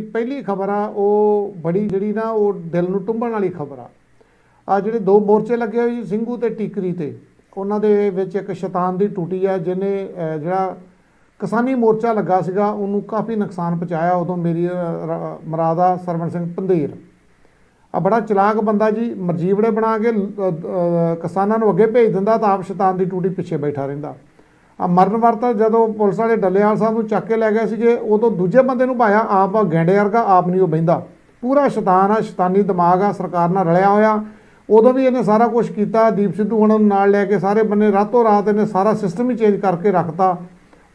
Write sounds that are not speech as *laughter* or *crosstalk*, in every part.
ਪਹਿਲੀ ਖਬਰ ਆ, ਉਹ ਬੜੀ ਜਿਹੜੀ ਨਾ, ਉਹ ਦਿਲ ਨੂੰ ਟੁੰਬਣ ਵਾਲੀ ਖਬਰ ਆ। ਆ ਜਿਹੜੇ ਦੋ ਮੋਰਚੇ ਲੱਗੇ ਹੋਏ ਜੀ ਸਿੰਘੂ ਤੇ ਟੀਕਰੀ ਤੇ, ਉਹਨਾਂ ਦੇ ਵਿੱਚ ਇੱਕ ਸ਼ੈਤਾਨ ਦੀ ਟੂਟੀ ਆ, ਜਿਹਨੇ ਜਿਹੜਾ ਕਿਸਾਨੀ ਮੋਰਚਾ ਲੱਗਾ ਸੀਗਾ, ਉਹਨੂੰ ਕਾਫੀ ਨੁਕਸਾਨ ਪਹੁੰਚਾਇਆ ਉਦੋਂ ਮੇਰੀ ਮਰਾਦਾ ਸਰਵਣ ਸਿੰਘ ਪੰਧੀਰ। ਆ ਬੜਾ ਚਲਾਕ ਬੰਦਾ ਜੀ, ਮਰਜੀਵੜੇ ਬਣਾ ਕੇ ਕਿਸਾਨਾਂ ਨੂੰ ਅੱਗੇ ਭੇਜ ਦਿੰਦਾ ਤਾਂ ਆਪ ਸ਼ੈਤਾਨ ਦੀ ਟੂਟੀ ਪਿੱਛੇ ਬੈਠਾ ਰਹਿੰਦਾ। ਆ ਮਰਨ ਵਰਤਾ ਜਦੋਂ ਪੁਲਿਸ ਵਾਲੇ ਡੱਲੇਵਾਲ ਸਾਹਿਬ ਨੂੰ ਚੱਕ ਕੇ ਲੈ ਗਏ ਸੀਗੇ ਉਦੋਂ ਦੂਜੇ ਬੰਦੇ ਨੂੰ ਭਾਇਆ ਆਪ ਗੈਂਡੇ ਵਰਗਾ, ਆਪ ਨਹੀਂ ਉਹ ਬਹਿੰਦਾ। ਪੂਰਾ ਸ਼ੈਤਾਨ ਆ, ਸ਼ੈਤਾਨੀ ਦਿਮਾਗ ਆ, ਸਰਕਾਰ ਨਾਲ ਰਲਿਆ ਹੋਇਆ। ਉਦੋਂ ਵੀ ਇਹਨੇ ਸਾਰਾ ਕੁਝ ਕੀਤਾ, ਦੀਪ ਸਿੱਧੂ ਹੁਣ ਨੂੰ ਨਾਲ ਲੈ ਕੇ ਸਾਰੇ ਬੰਨੇ ਰਾਤੋਂ ਰਾਤ ਇਹਨੇ ਸਾਰਾ ਸਿਸਟਮ ਹੀ ਚੇਂਜ ਕਰਕੇ ਰੱਖਤਾ।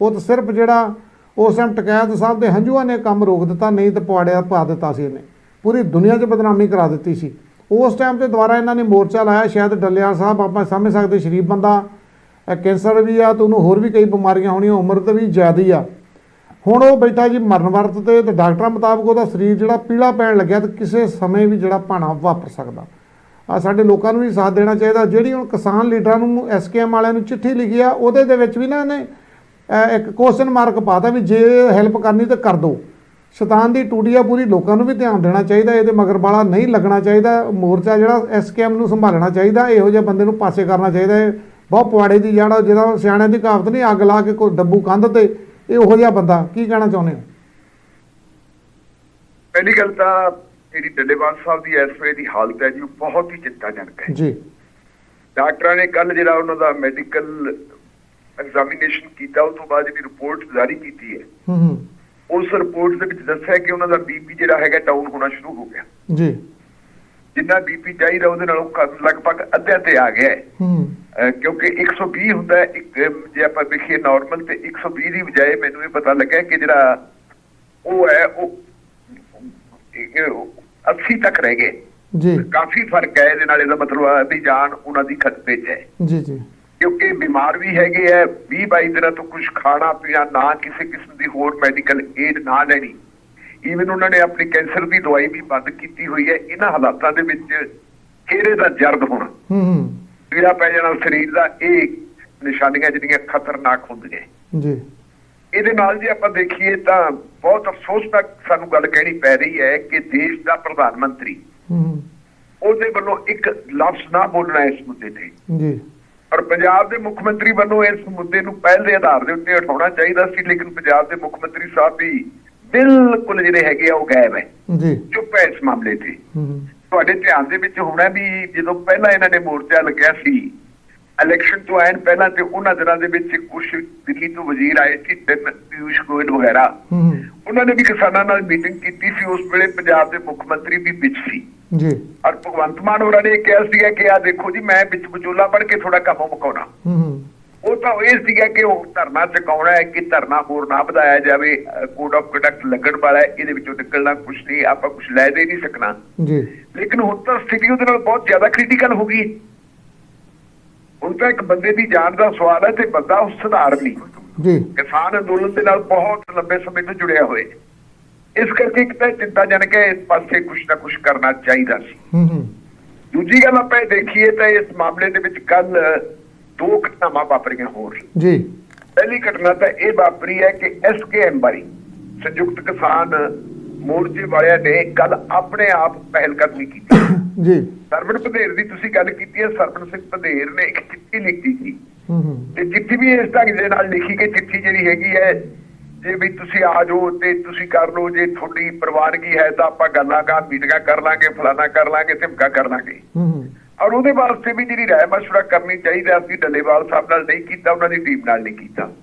ਉਹ ਤਾਂ ਸਿਰਫ ਜਿਹੜਾ ਉਸ ਟਾਈਮ ਟਕੈਤ ਸਾਹਿਬ ਦੇ ਹੰਝੂਆਂ ਨੇ ਕੰਮ ਰੋਕ ਦਿੱਤਾ, ਨਹੀਂ ਤਾਂ ਪਵਾੜਿਆ ਪਾ ਦਿੱਤਾ ਸੀ ਇਹਨੇ। ਪੂਰੀ ਦੁਨੀਆ 'ਚ ਬਦਨਾਮੀ ਕਰਾ ਦਿੱਤੀ ਸੀ। ਉਸ ਟਾਈਮ ਤੇ ਦੁਬਾਰਾ ਇਹਨਾਂ ਨੇ ਮੋਰਚਾ ਲਾਇਆ, ਸ਼ਾਇਦ ਡੱਲੇਵਾਲ ਸਾਹਿਬ ਆਪਾਂ ਸਮਝ ਸਕਦੇ ਸ਼ਰੀਫ ਬੰਦਾ। ਕੈਂਸਰ ਵੀ ਆ, ਤੇ ਉਹਨੂੰ ਹੋਰ ਵੀ ਕਈ ਬਿਮਾਰੀਆਂ ਹੋਣੀਆਂ, ਉਮਰ ਤੇ ਵੀ ਜ਼ਿਆਦਾ ਆ। ਹੁਣ ਉਹ ਬੈਠਾ ਜੀ ਮਰਨ ਵਰਤ ਤੇ ਤੇ ਡਾਕਟਰਾਂ ਮੁਤਾਬਕ ਉਹਦਾ ਸਰੀਰ ਜਿਹੜਾ ਪੀਲਾ ਪੈਣ ਲੱਗਿਆ ਤੇ ਕਿਸੇ ਸਮੇਂ ਵੀ ਜਿਹੜਾ ਭਾਣਾ ਵਾਪਰ ਸਕਦਾ। ਆ ਸਾਡੇ ਲੋਕਾਂ ਨੂੰ ਵੀ ਸਾਥ ਦੇਣਾ ਚਾਹੀਦਾ। ਜਿਹੜੀ ਹੁਣ ਕਿਸਾਨ ਲੀਡਰਾਂ ਨੂੰ ਐਸਕੇਐਮ ਵਾਲਿਆਂ ਨੂੰ ਚਿੱਠੀ ਲਿਖੀ ਆ, ਉਹਦੇ ਦੇ ਵਿੱਚ ਵੀ ਨਾ ਇਹਨੇ ਇੱਕ ਕੁਐਸਚਨ ਮਾਰਕ ਪਾਤਾ ਵੀ ਜੇ ਹੈਲਪ ਕਰਨੀ ਤਾਂ ਕਰ ਦੋ। ਸ਼ੈਤਾਨ ਦੀ ਟੂਟੀ ਆ, ਪੂਰੀ ਲੋਕਾਂ ਨੂੰ ਵੀ ਧਿਆਨ ਦੇਣਾ ਚਾਹੀਦਾ, ਇਹਦੇ ਮਗਰ ਵਾਲਾ ਨਹੀਂ ਲੱਗਣਾ ਚਾਹੀਦਾ। ਮੋਰਚਾ ਜਿਹੜਾ ਐਸਕੇਐਮ ਨੂੰ ਸੰਭਾਲਣਾ ਚਾਹੀਦਾ, ਇਹੋ ਜਿਹੇ ਬੰਦੇ ਨੂੰ ਪਾਸੇ ਕਰਨਾ ਚਾਹੀਦਾ ਹੈ ਬਹੁਤ ਪੁਆੜੇ ਦੀ ਜਿਹੜਾ ਜਿਹਦਾ ਸਿਆਣਿਆਂ ਦੀ ਕਹਾਵਤ ਨਹੀਂ ਅੱਗ ਲਾ ਕੇ ਕੋਈ ਡੱਬੂ ਕੰਧ ਤੇ ਇਹ ਉਹੋ ਜਿਹਾ ਬੰਦਾ ਕੀ ਕਹਿਣਾ ਚਾਹੁੰਦੇ ਹੋ? ਪਹਿਲੀ ਗੱਲ ਤਾਂ ਜਿਹੜੀ ਡੱਲੇਵਾਲ ਸਾਹਿਬ ਦੀ ਇਸ ਵੇਲੇ ਦੀ ਹਾਲਤ ਹੈ ਜੀ ਉਹ ਬਹੁਤ ਹੀ ਚਿੰਤਾਜਨਕ ਹੈ। ਜੀ। ਡਾਕਟਰਾਂ ਨੇ ਕੱਲ ਜਿਹੜਾ ਉਹਨਾਂ ਦਾ ਮੈਡੀਕਲ ਐਗਜ਼ਾਮੀਨੇਸ਼ਨ ਕੀਤਾ ਉਸ ਤੋਂ ਬਾਅਦ ਜਿਹੜੀ ਰਿਪੋਰਟ ਜਾਰੀ ਕੀਤੀ ਹੈ। ਹੂੰ ਹੂੰ। ਉਸ ਰਿਪੋਰਟ ਦੇ ਵਿੱਚ ਦੱਸਿਆ ਕਿ ਉਹਨਾਂ ਦਾ ਬੀਪੀ ਜਿਹੜਾ ਹੈਗਾ ਡਾਊਨ ਹੋਣਾ ਸ਼ੁਰੂ ਹੋ ਗਿਆ। ਜੀ। ਜਿੰਨਾ ਬੀਪੀ ਚਾਹੀਦਾ ਉਹਦੇ ਨਾਲੋਂ ਲਗਭਗ ਅੱਧੇ ਤੇ ਆ ਗਿਆ ਹੈ। ਕਿਉਂਕਿ 120 ਹੁੰਦਾ ਇੱਕ ਜੇ ਆਪਾਂ ਵੇਖੀਏ ਨਾਰਮਲ ਤੇ 120 ਦੀ ਬਜਾਏ ਮੈਨੂੰ ਇਹ ਪਤਾ ਲੱਗਾ ਕਿ ਜਿਹੜਾ ਉਹ ਹੈ ਉਹ ਇਹ 80 ਤੱਕ ਰਹਿ ਗਏ। ਜੀ। ਕਾਫੀ ਫ਼ਰਕ ਹੈ ਇਹਦੇ ਨਾਲ ਇਹਦਾ ਮਤਲਬ ਹੈ ਵੀ ਜਾਨ ਉਹਨਾਂ ਦੀ ਖਤਰੇ 'ਚ ਹੈ। ਜੀ ਜੀ। ਕਿਉਂਕਿ ਬਿਮਾਰ ਵੀ ਹੈਗੇ ਐ 20 22 ਦਿਨਾਂ ਤੋਂ ਕੁਝ ਖਾਣਾ ਪੀਣਾ ਨਾ ਕਿਸੇ ਕਿਸਮ ਦੀ ਹੋਰ ਮੈਡੀਕਲ ਏਡ ਨਾ ਲੈਣੀ। ਈਵਨ ਉਹਨਾਂ ਨੇ ਆਪਣੀ ਕੈਂਸਰ ਦੀ ਦਵਾਈ ਵੀ ਬੰਦ ਕੀਤੀ ਹੋਈ ਹੈ ਇਹਨਾਂ ਹਾਲਾਤਾਂ ਦੇ ਵਿੱਚ ਚਿਹਰੇ ਦਾ ਜਰਦ ਹੋਣਾ। ਹੂੰ ਹੂੰ। ਪੀੜਾ ਪੈ ਜਾਣਾ ਸਰੀਰ ਦਾ ਇਹ ਨਿਸ਼ਾਨੀਆਂ ਜਿਹੜੀਆਂ ਖਤਰਨਾਕ ਹੁੰਦੀਆਂ। ਜੀ। ਇਹਦੇ ਨਾਲ ਜੇ ਆਪਾਂ ਦੇਖੀਏ ਤਾਂ ਬਹੁਤ ਅਫਸੋਸਨਾਕ ਸਾਨੂੰ ਗੱਲ ਕਹਿਣੀ ਪੈ ਰਹੀ ਹੈ ਕਿ ਦੇਸ਼ ਦਾ ਪ੍ਰਧਾਨ ਮੰਤਰੀ ਹੂੰ। ਉਹਦੇ ਵੱਲੋਂ ਇੱਕ ਲਫ਼ਜ਼ ਨਾ ਬੋਲਣਾ ਇਸ ਮੁੱਦੇ ਤੇ। ਜੀ। ਔਰ ਪੰਜਾਬ ਦੇ ਮੁੱਖ ਮੰਤਰੀ ਵੱਲੋਂ ਇਸ ਮੁੱਦੇ ਨੂੰ ਪਹਿਲ ਦੇ ਆਧਾਰ ਦੇ ਉੱਤੇ ਉਠਾਉਣਾ ਚਾਹੀਦਾ ਸੀ ਲੇਕਿਨ ਪੰਜਾਬ ਦੇ ਮੁੱਖ ਮੰਤਰੀ ਸਾਹਿਬ ਵੀ ਬਿਲਕੁਲ ਜਿਹੜੇ ਹੈਗੇ ਆ ਉਹ ਗਾਇਬ ਹੈ। ਜੀ। ਚੁੱਪ ਹੈ ਇਸ ਮਾਮਲੇ ਤੇ। ਤੁਹਾਡੇ ਧਿਆਨ ਦੇ ਵਿੱਚ ਹੋਣਾ ਵੀ ਜਦੋਂ ਪਹਿਲਾਂ ਇਹਨਾਂ ਨੇ ਮੋਰਚਾ ਲੱਗਿਆ ਸੀ ਇਲੈਕਸ਼ਨ ਤੋਂ ਆਇਨ ਪਹਿਲਾਂ ਤੇ ਉਹਨਾਂ ਦਿਨਾਂ ਦੇ ਵਿੱਚ ਕੁਝ ਦਿੱਲੀ ਤੋਂ ਵਜ਼ੀਰ ਆਏ ਸੀ ਪਿਊਸ਼ ਗੋਇਲ ਵਗੈਰਾ। ਉਹਨਾਂ ਨੇ ਵੀ ਕਿਸਾਨਾਂ ਨਾਲ ਮੀਟਿੰਗ ਕੀਤੀ ਸੀ ਉਸ ਵੇਲੇ ਪੰਜਾਬ ਦੇ ਮੁੱਖ ਮੰਤਰੀ ਵੀ ਵਿੱਚ ਸੀ। ਜੀ। ਔਰ ਭਗਵੰਤ ਮਾਨ ਹੋਰਾਂ ਨੇ ਕਿਹਾ ਸੀਗਾ ਕਿ ਆ ਦੇਖੋ ਜੀ ਮੈਂ ਵਿੱਚ ਵਿਚੋਲਾ ਪੜ ਕੇ ਥੋੜਾ ਕੰਮ ਮੁਕਾਉਣਾ। ਉਹ ਤਾਂ ਇਹ ਸੀਗਾ ਕਿ ਉਹ ਧਰਨਾ ਚੁਕਾਉਣਾ ਹੈ ਕਿ ਧਰਨਾ ਹੋਰ ਨਾ ਵਧਾਇਆ ਜਾਵੇ ਕੋਡ ਆਫ ਕੰਡਕਟ ਲੱਗਣ ਵਾਲਾ ਹੈ ਇਹਦੇ ਵਿੱਚੋਂ ਨਿਕਲਣਾ ਕੁਝ ਨਹੀਂ ਆਪਾਂ ਕੁਝ ਲੈ ਦੇ ਨਹੀਂ ਸਕਣਾ। ਜੀ। ਲੇਕਿਨ ਹੁਣ ਤਾਂ ਸਥਿਤੀ ਉਹਦੇ ਨਾਲ ਬਹੁਤ ਜ਼ਿਆਦਾ ਕ੍ਰਿਟੀਕਲ ਹੋ ਗਈ। ਹੁਣ ਤਾਂ ਇੱਕ ਬੰਦੇ ਦੀ ਜਾਨ ਦਾ ਸਵਾਲ ਹੈ ਤੇ ਬੰਦਾ ਉਸ ਸੁਧਾਰ ਨਹੀਂ ਜੀ। ਕਿਸਾਨ ਅੰਦੋਲਨ ਦੇ ਨਾਲ ਬਹੁਤ ਲੰਬੇ ਸਮੇਂ ਤੋਂ ਜੁੜਿਆ ਹੋਇਆ ਇਸ ਕਰਕੇ ਇੱਕ ਤਾਂ ਚਿੰਤਾਜਨਕ ਹੈ ਇਸ ਪਾਸੇ ਕੁਝ ਨਾ ਕੁਝ ਕਰਨਾ ਚਾਹੀਦਾ ਸੀ। ਹੂੰ ਹੂੰ। ਦੂਜੀ ਗੱਲ ਆਪਾਂ ਇਹ ਦੇਖੀਏ ਤਾਂ ਇਸ ਮਾਮਲੇ ਦੇ ਵਿੱਚ ਕੱਲ ਦੋ ਘਟਨਾਵਾਂ ਵਾਪਰੀਆਂ ਹੋਰ। ਜੀ। ਪਹਿਲੀ ਘਟਨਾ ਤਾਂ ਇਹ ਵਾਪਰੀ ਹੈ ਕਿ ਐਸਕੇਐਮ ਬਾਰੀ ਸੰਯੁਕਤ ਕਿਸਾਨ ਮੋਰਚੇ ਵਾਲਿਆਂ ਨੇ ਕੱਲ ਆਪਣੇ ਆਪ ਪਹਿਲ ਕਦਮੀ ਕੀਤੀ। *coughs* ਜੀ। ਸਰਵਣ ਪਧੇਰ ਦੀ ਤੁਸੀਂ ਗੱਲ ਕੀਤੀ ਹੈ ਸਰਵਣ ਸਿੰਘ ਪਧੇਰ ਨੇ ਇੱਕ ਚਿੱਠੀ ਲਿਖੀ ਸੀ। ਤੇ ਚਿੱਠੀ ਵੀ ਇਸ ਢੰਗ ਦੇ ਨਾਲ ਲਿਖੀ ਕਿ ਚਿੱਠੀ ਜਿਹੜੀ ਹੈਗੀ ਹੈ ਜੇ ਵੀ ਤੁਸੀਂ ਆ ਜਾਓ ਤੇ ਤੁਸੀਂ ਕਰ ਲਓ ਜੇ ਤੁਹਾਡੀ ਪ੍ਰਵਾਨਗੀ ਹੈ ਤਾਂ ਆਪਾਂ ਗੱਲਾਂ ਕਰ ਮੀਟਿੰਗਾਂ ਕਰ ਲਾਂਗੇ ਫਲਾਣਾ ਕਰ ਲਾਂਗੇ ਧਮਕਾ ਕਰ ਲਾਂਗੇ। ਹੂੰ ਹੂੰ। ਔਰ ਉਹਦੇ ਵਾਸਤੇ ਵੀ ਜਿਹੜੀ ਰਾਏ ਮਸ਼ਵਰਾ ਕਰਨੀ ਚਾਹੀਦੀ ਹੈ ਅਸੀਂ ਡੱਲੇਵਾਲ ਸਾਹਿਬ ਨਾਲ ਨਹੀਂ ਕੀਤਾ ਉਹਨਾਂ ਦੀ ਟੀਮ ਨਾਲ ਨਹੀਂ ਕੀਤਾ।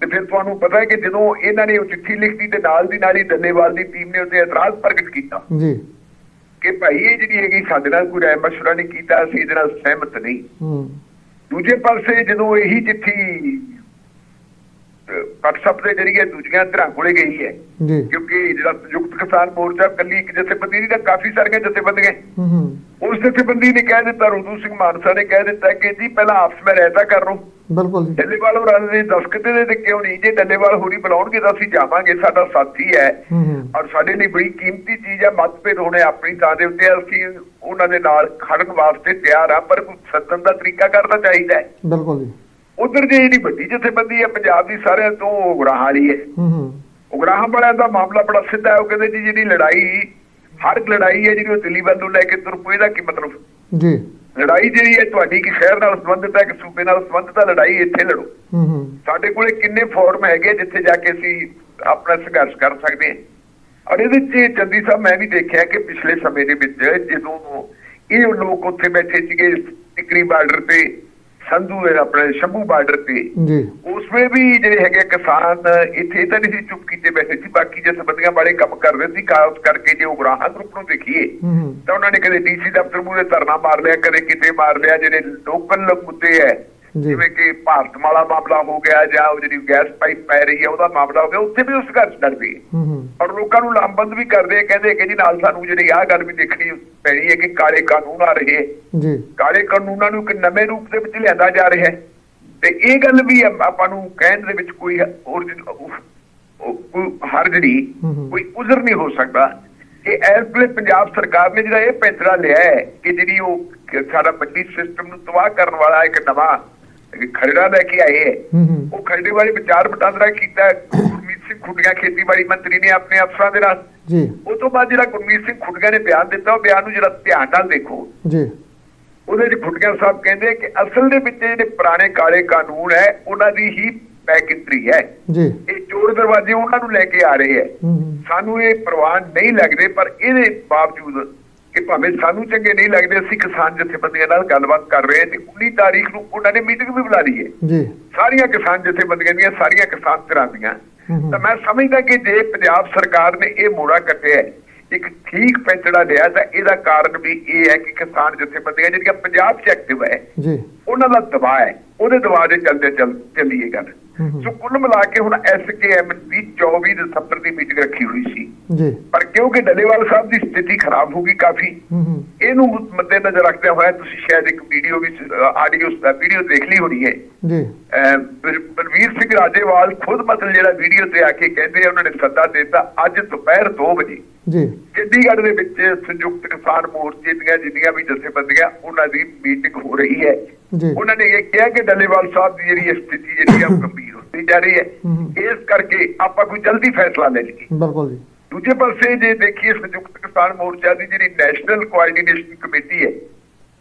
ਤੇ ਫਿਰ ਤੁਹਾਨੂੰ ਪਤਾ ਹੈ ਕਿ ਜਦੋਂ ਇਹਨਾਂ ਨੇ ਉਹ ਚਿੱਠੀ ਲਿਖਤੀ ਤੇ ਨਾਲ ਦੀ ਨਾਲ ਹੀ ਡੱਲੇਵਾਲ ਦੀ ਟੀਮ ਨੇ ਉੱਤੇ ਇਤਰਾਜ਼ ਪ੍ਰਗਟ ਕੀਤਾ। ਜੀ। ਕਿ ਭਾਈ ਇਹ ਜਿਹੜੀ ਹੈਗੀ ਸਾਡੇ ਨਾਲ ਕੋਈ ਰਾਏ ਮਸ਼ਵਰਾ ਨਹੀਂ ਕੀਤਾ ਅਸੀਂ ਇਹਦੇ ਨਾਲ ਸਹਿਮਤ ਨਹੀਂ। ਹੂੰ। ਦੂਜੇ ਪਾਸੇ ਜਦੋਂ ਇਹੀ ਚਿੱਠੀ WhatsApp ਦੇ ਜਰੀਏ ਦੂਜੀਆਂ ਧਿਰਾਂ ਕੋਲੇ ਗਈ ਹੈ ਜੀ। ਕਿਉਂਕਿ ਜਿਹੜਾ ਸੰਯੁਕਤ ਕਿਸਾਨ ਮੋਰਚਾ ਕੱਲੀ ਇੱਕ ਜਥੇਬੰਦੀ ਨਹੀਂ ਤਾਂ ਕਾਫੀ ਸਾਰੀਆਂ ਜਥੇਬੰਦੀਆਂ। ਹੂੰ ਹੂੰ। ਉਸ ਜਥੇਬੰਦੀ ਨੇ ਕਹਿ ਦਿੱਤਾ ਰੂਦੂ ਸਿੰਘ ਮਾਨਸਾ ਨੇ ਕਹਿ ਦਿੱਤਾ ਕਿ ਜੀ ਪਹਿਲਾਂ ਆਪਸ ਵਿੱਚ ਰਹਿਤਾ ਕਰ ਲਓ। ਬਿਲਕੁਲ ਜੀ। ਡੱਲੇਵਾਲ ਹੋਰਾਂ ਨੇ ਦਸਕਤੇ ਦੇ ਦਿੱਕੇ ਹੋਣੀ ਜੇ ਡੱਲੇਵਾਲ ਹੋਰੀ ਬੁਲਾਉਣਗੇ ਤਾਂ ਅਸੀਂ ਜਾਵਾਂਗੇ ਸਾਡਾ ਸਾਥੀ ਹੈ। ਔਰ ਸਾਡੇ ਲਈ ਬੜੀ ਕੀਮਤੀ ਚੀਜ਼ ਹੈ ਮਤਭੇਦ ਹੋਣੇ ਆਪਣੀ ਥਾਂ ਦੇ ਉੱਤੇ ਅਸੀਂ ਉਹਨਾਂ ਦੇ ਨਾਲ ਖੜਨ ਵਾਸਤੇ ਤਿਆਰ ਆ ਪਰ ਕੋਈ ਸੱਦਣ ਦਾ ਤਰੀਕਾ ਕਰਨਾ ਚਾਹੀਦਾ ਹੈ। ਬਿਲਕੁਲ ਜੀ। ਉਧਰ ਜੇ ਜਿਹੜੀ ਵੱਡੀ ਜਥੇਬੰਦੀ ਹੈ ਪੰਜਾਬ ਦੀ ਸਾਰਿਆਂ ਤੋਂ ਰਾਹ ਵਾਲੀ ਹੈ। ਹੂੰ ਹੂੰ। ਉਗਰਾਹਾਂ ਵਾਲਿਆਂ ਦਾ ਮਾਮਲਾ ਬੜਾ ਸਿੱਧਾ ਹੈ ਉਹ ਕਹਿੰਦੇ ਜੀ ਜਿਹੜੀ ਲੜਾਈ ਹਰ ਲੜਾਈ ਹੈ ਜਿਹੜੀ ਉਹ ਦਿੱਲੀ ਵੱਲ ਨੂੰ ਲੈ ਕੇ ਤੁਰ ਪਏ ਇਹਦਾ ਕੀ ਮਤਲਬ? ਜੀ। ਲੜਾਈ ਜਿਹੜੀ ਹੈ ਤੁਹਾਡੀ ਕਿ ਸ਼ਹਿਰ ਨਾਲ ਸੰਬੰਧਿਤ ਹੈ ਕਿ ਸੂਬੇ ਨਾਲ ਸੰਬੰਧਿਤ ਹੈ ਲੜਾਈ ਇੱਥੇ ਲੜੋ। ਹੂੰ ਹੂੰ। ਸਾਡੇ ਕੋਲੇ ਕਿੰਨੇ ਫੋਰਮ ਹੈਗੇ ਜਿੱਥੇ ਜਾ ਕੇ ਅਸੀਂ ਆਪਣਾ ਸੰਘਰਸ਼ ਕਰ ਸਕਦੇ ਹਾਂ। ਔਰ ਇਹਦੇ ਚ ਚੰਦੀ ਸਾਹਿਬ ਮੈਂ ਵੀ ਦੇਖਿਆ ਕਿ ਪਿਛਲੇ ਸਮੇਂ ਦੇ ਵਿੱਚ ਜਦੋਂ ਇਹ ਲੋਕ ਉੱਥੇ ਬੈਠੇ ਸੀਗੇ ਟਿਕਰੀ ਬਾਰਡਰ ਤੇ ਸੰਧੂ ਦੇ ਆਪਣੇ ਸ਼ੰਭੂ ਬਾਰਡਰ ਤੇ ਜੀ। ਉਸ ਵੀ ਜਿਹੜੇ ਹੈਗੇ ਕਿਸਾਨ ਇੱਥੇ ਤਾਂ ਨਹੀਂ ਸੀ ਚੁੱਪ ਕੀਤੇ ਬੈਠੇ ਸੀ ਬਾਕੀ ਜੇ ਸੰਬੰਧੀਆਂ ਵਾਲੇ ਕੰਮ ਕਰ ਰਹੇ ਸੀ ਖਾਸ ਕਰਕੇ ਜੇ ਉਗਰਾਹਾਂ ਗਰੁੱਪ ਨੂੰ ਦੇਖੀਏ ਤਾਂ ਉਹਨਾਂ ਨੇ ਕਦੇ ਡੀਸੀ ਦਫ਼ਤਰ ਮੂਹਰੇ ਧਰਨਾ ਮਾਰ ਲਿਆ ਕਦੇ ਕਿਤੇ ਮਾਰ ਲਿਆ ਜਿਹੜੇ ਲੋਕਲ ਮੁੱਦੇ ਜੀ। ਜਿਵੇਂ ਕਿ ਭਾਰਤਮਾਲਾ ਮਾਮਲਾ ਹੋ ਗਿਆ ਜਾਂ ਉਹ ਜਿਹੜੀ ਗੈਸ ਪਾਈਪ ਪੈ ਰਹੀ ਹੈ ਉਹਦਾ ਮਾਮਲਾ ਹੋ ਗਿਆ ਉੱਥੇ ਵੀ ਉਸ ਘਰ ਹੂੰ ਹੂੰ। ਔਰ ਲੋਕਾਂ ਨੂੰ ਲਾਮਬੰਦ ਵੀ ਕਰਦੇ ਆ ਕਹਿੰਦੇ ਕਿ ਜੀ ਨਾਲ ਸਾਨੂੰ ਜਿਹੜੀ ਆਹ ਗੱਲ ਵੀ ਦੇਖਣੀ ਪੈਣੀ ਹੈ ਕਿ ਕਾਲੇ ਕਾਨੂੰਨ ਆ ਰਹੇ। ਜੀ। ਕਾਲੇ ਕਾਨੂੰਨਾਂ ਨੂੰ ਇੱਕ ਨਵੇਂ ਰੂਪ ਦੇ ਵਿੱਚ ਲਿਆਂਦਾ ਜਾ ਰਿਹਾ ਹੈ। ਤੇ ਇਹ ਗੱਲ ਵੀ ਆਪਾਂ ਨੂੰ ਕਹਿਣ ਦੇ ਵਿੱਚ ਕੋਈ ਹੋਰ ਜਿ- ਉਹ- ਉਹ- ਕੋਈ ਉਜ਼ਰ ਨਹੀਂ ਹੋ ਸਕਦਾ। ਕਿ ਇਸ ਵੇਲੇ ਪੰਜਾਬ ਸਰਕਾਰ ਨੇ ਜਿਹੜਾ ਇਹ ਪੈਂਤਰਾ ਲਿਆ ਹੈ ਕਿ ਜਿਹੜੀ ਉਹ ਸਾਡਾ ਮੰਡੀ ਸਿਸਟਮ ਨੂੰ ਤਬਾਹ ਕਰਨ ਵਾਲਾ ਇੱਕ ਨਵਾਂ ਖਰੜਾ ਲੈ ਕੇ ਆਏ ਹੈ। ਉਹ ਖਰੜੇ ਵਾਲੀ ਵਿਚਾਰ ਵਟਾਂਦਰਾ ਕੀਤਾ। ਗੁਰਮੀਤ ਸਿੰਘ ਖੁੱਡੀਆਂ ਖੇਤੀਬਾੜੀ ਮੰਤਰੀ ਨੇ ਆਪਣੇ ਅਫਸਰਾਂ ਦੇ ਨਾਲ। ਜੀ। ਉਸ ਤੋਂ ਬਾਅਦ ਜਿਹੜਾ ਗੁਰਮੀਤ ਸਿੰਘ ਖੁੱਡੀਆਂ ਨੇ ਬਿਆਨ ਦਿੱਤਾ ਉਹ ਬਿਆਨ ਨੂੰ ਜਿਹੜਾ ਧਿਆਨ ਨਾਲ ਦੇਖੋ। ਜੀ। ਉਹਦੇ ਚ ਖੁੱਟੀਆਂ ਸਾਹਿਬ ਕਹਿੰਦੇ ਕਿ ਅਸਲ ਦੇ ਵਿੱਚ ਜਿਹੜੇ ਪੁਰਾਣੇ ਕਾਲੇ ਕਾਨੂੰਨ ਹੈ ਉਹਨਾਂ ਦੀ ਹੀ ਪੈਕਿੰਟਰੀ ਹੈ। ਜੀ। ਇਹ ਚੋਰ ਦਰਵਾਜ਼ੇ ਉਹਨਾਂ ਨੂੰ ਲੈ ਕੇ ਆ ਰਹੇ ਹੈ। ਸਾਨੂੰ ਇਹ ਪ੍ਰਵਾਨ ਨਹੀਂ ਲੱਗਦੇ ਪਰ ਇਹਦੇ ਬਾਵਜੂਦ ਕਿ ਭਾਵੇਂ ਸਾਨੂੰ ਚੰਗੇ ਨਹੀਂ ਲੱਗਦੇ ਅਸੀਂ ਕਿਸਾਨ ਜਥੇਬੰਦੀਆਂ ਨਾਲ ਗੱਲਬਾਤ ਕਰ ਰਹੇ ਹਾਂ ਤੇ 19 ਤਾਰੀਖ ਨੂੰ ਉਹਨਾਂ ਨੇ ਮੀਟਿੰਗ ਵੀ ਬੁਲਾ ਲਈ ਹੈ। ਜੀ। ਸਾਰੀਆਂ ਕਿਸਾਨ ਜਥੇਬੰਦੀਆਂ ਦੀਆਂ ਸਾਰੀਆਂ ਕਿਸਾਨ ਧਿਰਾਂ ਦੀਆਂ। ਤਾਂ ਮੈਂ ਸਮਝਦਾ ਕਿ ਜੇ ਪੰਜਾਬ ਸਰਕਾਰ ਨੇ ਇਹ ਮੋੜਾ ਕੱਟਿਆ ਇੱਕ ਠੀਕ ਪੈਂਚੜਾ ਲਿਆ ਤਾਂ ਇਹਦਾ ਕਾਰਨ ਵੀ ਇਹ ਹੈ ਕਿ ਕਿਸਾਨ ਜਥੇਬੰਦੀਆਂ ਜਿਹੜੀਆਂ ਪੰਜਾਬ 'ਚ ਐਕਟਿਵ ਹੈ ਜੀ। ਉਹਨਾਂ ਦਾ ਦਬਾਅ ਹੈ। ਉਹਦੇ ਦਬਾਅ ਦੇ ਚੱਲਦੇ ਚੱਲ ਚੱਲੀ ਇਹ ਗੱਲ। ਸੋ ਕੁੱਲ ਮਿਲਾ ਕੇ ਹੁਣ ਐਸਕੇਐਮ ਦੀ 24 ਦਸੰਬਰ ਦੀ ਮੀਟਿੰਗ ਰੱਖੀ ਹੋਈ ਸੀ। ਜੀ। ਪਰ ਕਿਉਂਕਿ ਡੱਲੇਵਾਲ ਸਾਹਿਬ ਦੀ ਸਥਿਤੀ ਖਰਾਬ ਹੋ ਗਈ ਕਾਫੀ ਇਹਨੂੰ ਮੱਦੇ ਨਜ਼ਰ ਰੱਖਦੇ ਹੋਏ ਤੁਸੀਂ ਸ਼ਾਇਦ ਇੱਕ ਵੀਡੀਓ ਵੀ ਆਡੀਓ ਦਾ ਵੀਡੀਓ ਦੇਖ ਲਈ ਹੋਣੀ ਹੈ। ਜੀ। ਬਲਵੀਰ ਸਿੰਘ ਰਾਜੇਵਾਲ ਖੁਦ ਮਤਲਬ ਜਿਹੜਾ ਵੀਡੀਓ ਤੇ ਆ ਕੇ ਕਹਿੰਦੇ ਆ ਉਹਨਾਂ ਨੇ ਸੱਦਾ ਦਿੱਤਾ ਅੱਜ ਦੁਪਹਿਰ 2 ਵਜੇ। ਜੀ। ਚੰਡੀਗੜ੍ਹ ਦੇ ਵਿੱਚ ਸੰਯੁਕਤ ਕਿਸਾਨ ਮੋਰਚੇ ਦੀਆਂ ਜਿੰਨੀਆਂ ਵੀ ਜਥੇਬੰਦੀਆਂ ਉਹਨਾਂ ਦੀ ਮੀਟਿੰਗ ਹੋ ਰਹੀ ਹੈ। ਉਹਨਾਂ ਨੇ ਇਹ ਕਿਹਾ ਕਿ ਡੱਲੇਵਾਲ ਸਾਹਿਬ ਦੀ ਜਿਹੜੀ ਸਥਿਤੀ ਜਿਹੜੀ ਆ ਗੰਭੀਰ ਹੁੰਦੀ ਜਾ ਰਹੀ ਹੈ। ਇਸ ਕਰਕੇ ਆਪਾਂ ਕੋਈ ਜਲਦੀ ਫੈਸਲਾ ਲੈ ਲਈਏ। ਬਿਲਕੁਲ ਜੀ। ਦੂਜੇ ਪਾਸੇ ਜੇ ਦੇਖੀਏ ਸੰਯੁਕਤ ਕਿਸਾਨ ਮੋਰਚਾ ਦੀ ਜਿਹੜੀ ਨੈਸ਼ਨਲ ਕੋਆਰਡੀਨੇਸ਼ਨ ਕਮੇਟੀ ਹੈ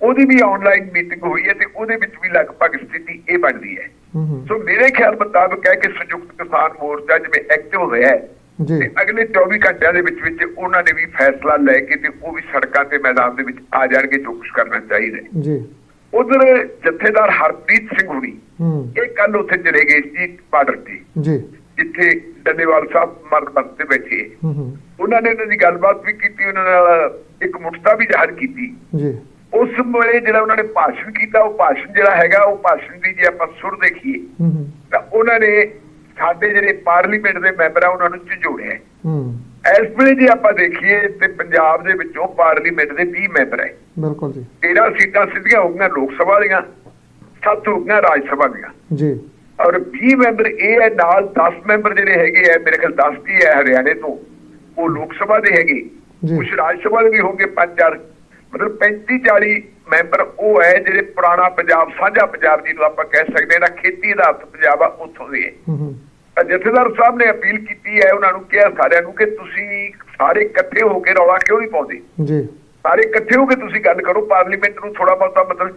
ਉਹਦੀ ਵੀ ਆਨਲਾਈਨ ਮੀਟਿੰਗ ਹੋਈ ਹੈ ਤੇ ਉਹਦੇ ਵਿੱਚ ਵੀ ਲਗਭਗ ਸਥਿਤੀ ਇਹ ਬਣਦੀ ਹੂੰ। ਸੋ ਮੇਰੇ ਖਿਆਲ ਮੁਤਾਬਕ ਹੈ ਕਿ ਸੰਯੁਕਤ ਕਿਸਾਨ ਮੋਰਚਾ ਜਿਵੇਂ ਐਕਟਿਵ ਹੋਇਆ ਹੈ ਜੀ। ਤੇ ਅਗਲੇ 24 ਘੰਟਿਆਂ ਦੇ ਵਿੱਚ ਵਿੱਚ ਉਹਨਾਂ ਨੇ ਵੀ ਫੈਸਲਾ ਲੈ ਕੇ ਤੇ ਉਹ ਵੀ ਸੜਕਾਂ ਤੇ ਮੈਦਾਨ ਦੇ ਵਿੱਚ ਆ ਜਾਣਗੇ ਜੋ ਕੁਝ ਕਰਨਾ ਚਾਹੀਦਾ ਜੀ। ਉਧਰ ਜਥੇਦਾਰ ਹਰਪ੍ਰੀਤ ਸਿੰਘ ਹੁਣੀ ਇਹ ਕੱਲ ਉੱਥੇ ਚਲੇ ਗਏ ਸੀ ਬਾਰਡਰ ਤੇ। ਜੀ। ਜਿੱਥੇ ਡੱਲੇਵਾਲ ਸਾਹਿਬ ਮਰਦ ਬੰਦ ਤੇ ਬੈਠੇ। ਉਹਨਾਂ ਨੇ ਉਹਨਾਂ ਦੀ ਗੱਲਬਾਤ ਵੀ ਕੀਤੀ ਉਹਨਾਂ ਨਾਲ ਇੱਕ ਮੁਕਤਾ ਵੀ ਜ਼ਾਹਰ ਕੀਤੀ। ਜੀ। ਉਸ ਵੇਲੇ ਜਿਹੜਾ ਉਹਨਾਂ ਨੇ ਭਾਸ਼ਣ ਕੀਤਾ ਉਹ ਭਾਸ਼ਣ ਜਿਹੜਾ ਹੈਗਾ ਉਹ ਭਾਸ਼ਣ ਦੀ ਜੇ ਆਪਾਂ ਸੁਰ ਦੇਖੀਏ ਤਾਂ ਉਹਨਾਂ ਨੇ ਸਾਡੇ ਜਿਹੜੇ ਪਾਰਲੀਮੈਂਟ ਦੇ ਮੈਂਬਰ ਆ ਉਹਨਾਂ ਨੂੰ ਝੰਜੋੜਿਆ ਹੈ। ਹੂੰ। ਇਸ ਵੇਲੇ ਜੇ ਆਪਾਂ ਦੇਖੀਏ ਤੇ ਪੰਜਾਬ ਦੇ ਵਿੱਚੋਂ ਪਾਰਲੀਮੈਂਟ ਦੇ 20 ਮੈਂਬਰ ਹੈ ਬਿਲਕੁਲ ਜੀ। 13 ਸੀਟਾਂ ਸਿੱਧੀਆਂ ਹੋ ਗਈਆਂ ਲੋਕ ਸਭਾ ਦੀਆਂ 7 ਹੋ ਗਈਆਂ ਰਾਜ ਸਭਾ ਦੀਆਂ। ਜੀ। ਔਰ 20 ਮੈਂਬਰ ਇਹ ਹੈ ਨਾਲ 10 ਮੈਂਬਰ ਜਿਹੜੇ ਹੈਗੇ ਆ ਮੇਰੇ ਖਿਆਲ 10 ਦੀ ਹੈ ਹਰਿਆਣੇ ਤੋਂ ਉਹ ਲੋਕ ਸਭਾ ਦੇ ਹੈਗੇ। ਕੁਝ ਰਾਜ ਸਭਾ ਦੇ ਵੀ ਪੰਜ ਚਾਰ। ਮਤਲਬ 35 40 ਮੈਂਬਰ ਉਹ ਹੈ ਜਿਹੜੇ ਪੁਰਾਣਾ ਪੰਜਾਬ ਸਾਂਝਾ ਪੰਜਾਬ ਜਿਹਨੂੰ ਆਪਾਂ ਕਹਿ ਸਕਦੇ ਹਾਂ ਨਾ ਖੇਤੀ ਦਾ ਪੰਜਾਬ ਆ ਉੱਥੋਂ ਦੇ ਹੈ। ਜਥੇਦਾਰ ਸਾਹਿਬ ਨੇ ਅਪੀਲ ਕੀਤੀ ਹੈ ਉਹਨਾਂ ਨੂੰ ਕਿਹਾ ਸਾਰਿਆਂ ਨੂੰ ਕਿ ਤੁਸੀਂ ਸਾਰੇ ਇਕੱਠੇ ਹੋ ਕੇ ਰੌਲਾ ਕਿਉਂ ਨਹੀਂ ਪਾਉਂਦੇ? ਜੀ। ਸਾਰੇ ਇਕੱਠੇ ਹੋ ਕੇ ਤੁਸੀਂ ਗੱਲ ਕਰੋ ਪਾਰਲੀਮੈਂਟ ਨੂੰ ਥੋੜਾ ਬਹੁਤਾ ਮਤਲਬ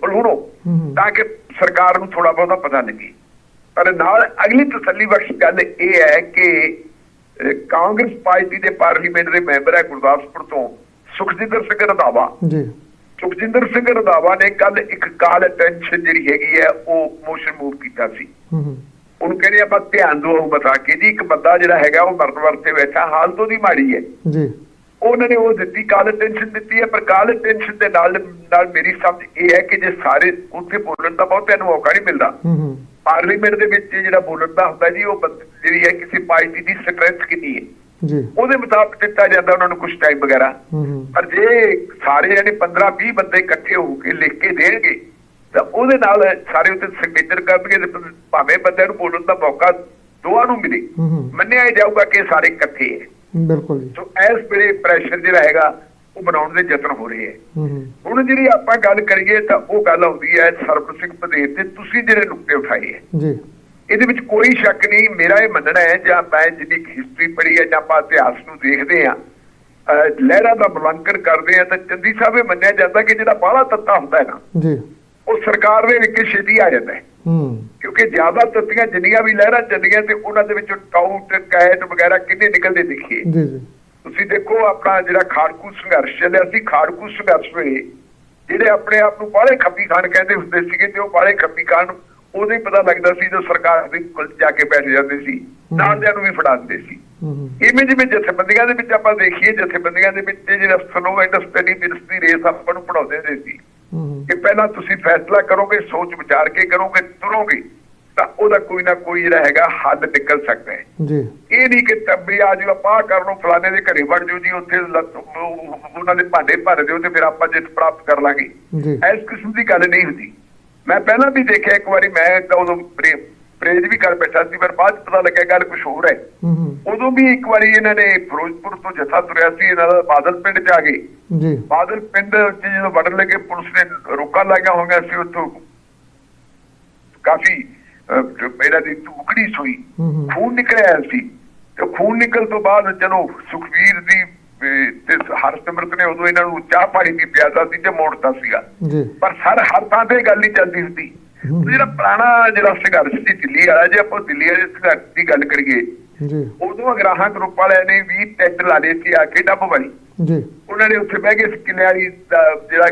ਬੁਲਾਉਣੋ ਹੂੰ। ਤਾਂ ਕਿ ਸਰਕਾਰ ਨੂੰ ਥੋੜਾ ਬਹੁਤਾ ਪਤਾ ਲੱਗੇ। ਪਰ ਨਾਲ ਅਗਲੀ ਤਸੱਲੀ ਬਖਸ਼ ਗੱਲ ਇਹ ਹੈ ਕਿ ਕਾਂਗਰਸ ਪਾਰਟੀ ਦੇ ਪਾਰਲੀਮੈਂਟ ਦੇ ਮੈਂਬਰ ਹੈ ਗੁਰਦਾਸਪੁਰ ਤੋਂ ਸੁਖਜਿੰਦਰ ਸਿੰਘ ਰੰਧਾਵਾ। ਜੀ। ਸੁਖਜਿੰਦਰ ਸਿੰਘ ਰੰਧਾਵਾ ਨੇ ਕੱਲ ਇੱਕ ਕਾਲ ਅਟੈਂਸ਼ਨ ਜਿਹੜੀ ਹੈਗੀ ਹੈ ਉਹ ਮੋਸ਼ਨ ਮੂਵ ਕੀਤਾ ਸੀ। ਹੂੰ ਹੂੰ। ਉਹਨੂੰ ਕਹਿੰਦੇ ਆਪਾਂ ਧਿਆਨ ਦਿਓ ਬਤਾ ਕੇ ਜੀ ਇੱਕ ਬੰਦਾ ਜਿਹੜਾ ਹੈਗਾ ਉਹ ਮਰਨ ਵਰਤੇ ਬੈਠਾ ਹਾਲਤ ਉਹਦੀ ਮਾੜੀ ਹੈ। ਜੀ। ਉਹਨਾਂ ਨੇ ਉਹ ਦਿੱਤੀ ਕਾਲ ਟੈਨਸ਼ਨ ਦਿੱਤੀ ਹੈ? ਪਰ ਕਾਲ ਟੈਨਸ਼ਨ ਦੇ ਨਾਲ ਨਾਲ ਮੇਰੀ ਸਮਝ ਇਹ ਹੈ ਕਿ ਜੇ ਸਾਰੇ ਉੱਥੇ ਬੋਲਣ ਦਾ ਬਹੁਤਿਆਂ ਨੂੰ ਮੌਕਾ ਨਹੀਂ ਮਿਲਦਾ। ਹੂੰ ਹੂੰ। ਪਾਰਲੀਮੈਂਟ ਦੇ ਵਿੱਚ ਜਿਹੜਾ ਬੋਲਣ ਦਾ ਹੁੰਦਾ ਜੀ ਉਹ ਜਿਹੜੀ ਹੈ ਕਿਸੇ ਪਾਰਟੀ ਦੀ ਸਟਰੈਂਥ ਕਿੰਨੀ ਹੈ। ਜੀ। ਉਹਦੇ ਮੁਤਾਬਕ ਦਿੱਤਾ ਜਾਂਦਾ ਉਹਨਾਂ ਨੂੰ ਕੁਝ ਟਾਈਮ ਵਗੈਰਾ। ਹੂੰ ਹੂੰ। ਪਰ ਜੇ ਸਾਰੇ ਜਿਹੜੇ 15 20 ਬੰਦੇ ਇਕੱਠੇ ਹੋ ਕੇ ਲਿਖ ਕੇ ਦੇਣਗੇ ਤਾਂ ਉਹਦੇ ਨਾਲ ਸਾਰੇ ਉੱਤੇ ਸਿਗਨੇਚਰ ਕਰਨਗੇ ਭਾਵੇਂ ਬੰਦਿਆਂ ਨੂੰ ਬੋਲਣ ਦਾ ਮੌਕਾ ਦੋਵਾਂ ਨੂੰ ਮਿਲੇ। ਮੰਨਿਆ ਜਾਊਗਾ ਕਿ ਸਾਰੇ ਇਕੱਠੇ ਹੈ। ਬਿਲਕੁਲ ਜੀ। ਸੋ ਇਸ ਵੇਲੇ ਪ੍ਰੈਸ਼ਰ ਜਿਹੜਾ ਹੈਗਾ ਉਹ ਬਣਾਉਣ ਦੇ ਯਤਨ ਹੋ ਰਹੇ ਹੈ। ਹੁਣ ਜਿਹੜੀ ਆਪਾਂ ਗੱਲ ਕਰੀਏ ਤਾਂ ਉਹ ਗੱਲ ਆਉਂਦੀ ਹੈ ਸਰਬ ਸਿੰਘ ਪਦੇਰ ਤੇ ਤੁਸੀਂ ਜਿਹੜੇ ਨੁਕਤੇ ਉਠਾਏ ਹੈ। ਜੀ। ਇਹਦੇ ਵਿੱਚ ਕੋਈ ਸ਼ੱਕ ਨਹੀਂ ਮੇਰਾ ਇਹ ਮੰਨਣਾ ਹੈ ਜਾਂ ਮੈਂ ਜਿੰਨੀ ਹਿਸਟਰੀ ਪੜ੍ਹੀ ਹੈ ਜਾਂ ਆਪਾਂ ਇਤਿਹਾਸ ਨੂੰ ਦੇਖਦੇ ਆ ਲਹਿਰਾਂ ਦਾ ਮੁਲਾਂਕਣ ਕਰਦੇ ਆ ਤਾਂ ਚੰਦੀ ਸਾਹਿਬ ਇਹ ਮੰਨਿਆ ਜਾਂਦਾ ਕਿ ਜਿਹੜਾ ਬਾਹਲਾ ਤੱਤਾ ਹੁੰਦਾ ਹੈ ਨਾ ਜੀ। ਉਹ ਸਰਕਾਰ ਦੇ ਵਿੱਚ ਛੇਤੀ ਆ ਜਾਂਦਾ। ਹੈ। ਕਿਉਂਕਿ ਜ਼ਿਆਦਾ ਤੱਤੀਆਂ ਜਿੰਨੀਆਂ ਵੀ ਲਹਿਰਾਂ ਚੱਲੀਆਂ ਤੇ ਉਹਨਾਂ ਦੇ ਵਿੱਚੋਂ ਟਾਊਟ ਕੈਟ ਵਗੈਰਾ ਕਿੰਨੇ ਨਿਕਲਦੇ ਦਿਖੇ ਜੀ ਜੀ। ਤੁਸੀਂ ਦੇਖੋ ਆਪਣਾ ਜਿਹੜਾ ਖਾੜਕੂ ਸੰਘਰਸ਼ ਚੱਲਿਆ ਸੀ ਖਾੜਕੂ ਸੰਘਰਸ਼ ਵੇਲੇ ਜਿਹੜੇ ਆਪਣੇ ਆਪ ਨੂੰ ਬਾਹਲੇ ਖੱਪੀ ਖਾਨ ਕਹਿੰਦੇ ਹੁੰਦੇ ਸੀਗੇ ਤੇ ਉਹ ਬਾਹਲੇ ਖੱਪੀ ਖਾਨ ਉਹਦੇ ਹੀ ਪਤਾ ਲੱਗਦਾ ਸੀ ਜਦੋਂ ਸਰਕਾਰ ਦੇ ਕੋਲ ਜਾ ਕੇ ਬੈਠ ਜਾਂਦੇ ਸੀ ਨਾਲ ਦਿਆਂ ਨੂੰ ਵੀ ਫੜਾ ਦਿੰਦੇ ਸੀ। ਇਵੇਂ ਜਿਵੇਂ ਜਥੇਬੰਦੀਆਂ ਦੇ ਵਿੱਚ ਆਪਾਂ ਦੇਖੀਏ ਜਥੇਬੰਦੀਆਂ ਦੇ ਵਿੱਚ ਜਿਹੜਾ slow and steady ministry race ਆਪਾਂ ਨੂੰ ਪੜਾਉਂਦੇ ਹੁੰਦੇ ਸੀ। ਕਿ ਪਹਿਲਾਂ ਤੁਸੀਂ ਫੈਸਲਾ ਕਰੋਗੇ ਸੋਚ ਵਿਚਾਰ ਕੇ ਕਰੋਗੇ ਤੁਰੋਗੇ ਤਾਂ ਉਹਦਾ ਕੋਈ ਨਾ ਕੋਈ ਜਿਹੜਾ ਹੈਗਾ ਹੱਲ ਨਿਕਲ ਸਕਦਾ ਹੈ। ਜੀ। ਇਹ ਨਹੀਂ ਕਿ ਤੱਬੀ ਆ ਜਾਓ ਆਪਾਂ ਕਰ ਲਓ ਫਲਾਣੇ ਦੇ ਘਰੇ ਵੜ ਜਾਓ ਜੀ ਉੱਥੇ ਉਹਨਾਂ ਦੇ ਭਾਂਡੇ ਭਰ ਦਿਓ ਤੇ ਫਿਰ ਆਪਾਂ ਜਿੱਤ ਪ੍ਰਾਪਤ ਕਰ ਲਾਂਗੇ। ਜੀ। ਇਸ ਕਿਸਮ ਦੀ ਗੱਲ ਨਹੀਂ ਹੁੰਦੀ। ਮੈਂ ਪਹਿਲਾਂ ਵੀ ਦੇਖਿਆ ਇੱਕ ਵਾਰੀ ਮੈਂ ਤਾਂ ਉਦੋਂ ਪ੍ਰੇਜ ਵੀ ਕਰ ਬੈਠਾ ਸੀ ਪਰ ਬਾਅਦ ਪਤਾ ਲੱਗਿਆ ਗੱਲ ਕੁਝ ਹੋਰ ਹੈ। ਹੂੰ ਹੂੰ। ਉਦੋਂ ਵੀ ਇੱਕ ਵਾਰੀ ਇਹਨਾਂ ਨੇ ਫਿਰੋਜ਼ਪੁਰ ਤੋਂ ਜਥਾ ਤੁਰਿਆ ਸੀ ਇਹਨਾਂ ਦਾ ਬਾਦਲ ਪਿੰਡ 'ਚ ਆ ਗਏ। ਜੀ। ਬਾਦਲ ਪਿੰਡ 'ਚ ਜਦੋਂ ਵੜਨ ਲੱਗੇ ਪੁਲਿਸ ਨੇ ਰੋਕਾਂ ਲਾਈਆਂ ਹੋਈਆਂ ਸੀ ਉੱਥੋਂ। ਕਾਫੀ ਇਹਨਾਂ ਦੀ ਟੁਕੜੀ ਸੋਈ। ਹੂੰ ਹੂੰ। ਖੂਨ ਨਿਕਲਿਆ ਸੀ। ਤੇ ਖੂਨ ਨਿਕਲ ਤੋਂ ਬਾਅਦ ਚਲੋ ਸੁਖਵੀਰ ਦੀ ਤੇ ਹਰਸਿਮਰਤ ਨੇ ਉਦੋਂ ਇਹਨਾਂ ਨੂੰ ਚਾਹ ਪਾਣੀ ਦੀ ਪਿਆਦਾ ਸੀ ਤੇ ਮੋੜਤਾ ਸੀਗਾ। ਜੀ। ਪਰ ਸਰ ਹਰ ਥਾਂ ਤੇ ਇਹ ਗੱਲ ਨਹੀਂ ਚੱਲਦੀ ਹੁੰਦੀ। ਹੂੰ। ਉਹ ਜਿਹੜਾ ਪੁਰਾਣਾ ਜਿਹੜਾ ਸੰਘਰਸ਼ ਸੀ ਦਿੱਲੀ ਵਾਲਾ ਜੇ ਆਪਾਂ ਦਿੱਲੀ ਵਾਲੇ ਸੰਘਰਸ਼ ਦੀ ਗੱਲ ਕਰੀਏ ਜੀ। ਉਦੋਂ ਅਗਰਾਹਾਂ ਗਰੁੱਪ ਵਾਲਿਆਂ ਨੇ ਵੀ ਟੈਂਟ ਲਾ ਲਏ ਸੀ ਆ ਕੇ ਡੱਬ ਵਾਲੀ। ਜੀ। ਉਹਨਾਂ ਨੇ ਉੱਥੇ ਬਹਿ ਕੇ ਕਿੱਲੇ ਵਾਲੀ ਦਾ ਜਿਹੜਾ